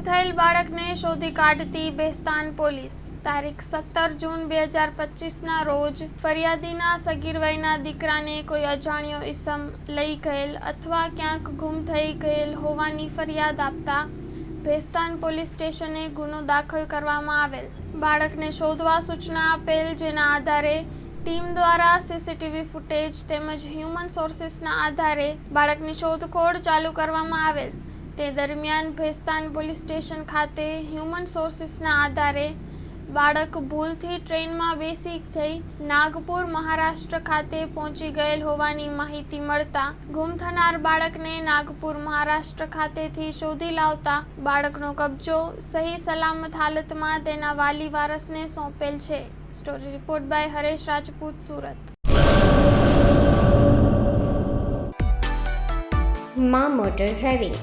થયેલ બાળકને શોધી કાઢતી બેસ્તાન પોલીસ. તારીખ સત્તર જૂન બે હજાર પચીસના રોજ ફરિયાદીના સગીર વયના દીકરાને કોઈ અજાણ્યો ઈસમ લઈ ગયેલ અથવા ક્યાંક ગુમ થઈ ગયેલ હોવાની ફરિયાદ આપતા ભેસ્તાન પોલીસ સ્ટેશને ગુનો દાખલ કરવામાં આવેલ. બાળકને શોધવા સૂચના આપેલ જેના આધારે ટીમ દ્વારા સીસીટીવી ફૂટેજ તેમજ હ્યુમન સોર્સિસના આધારે બાળકની શોધખોળ ચાલુ કરવામાં આવેલ. તે દરમિયાન ભેસ્તાન પોલીસ સ્ટેશન ખાતે હ્યુમન સોર્સિસના આધારે બાળક ભૂલથી ટ્રેનમાં બેસી જઈ નાગપુર, મહારાષ્ટ્ર ખાતે પહોંચી ગયેલ હોવાની માહિતી મળતા ગુમ થનાર બાળકને નાગપુર, મહારાષ્ટ્ર ખાતેથી શોધી લાવતા બાળકનો કબજો સહી સલામત હાલતમાં તેના વાલી વારસને સોંપેલ છે. Story report by Haresh Rajput, Surat. મા motor driving.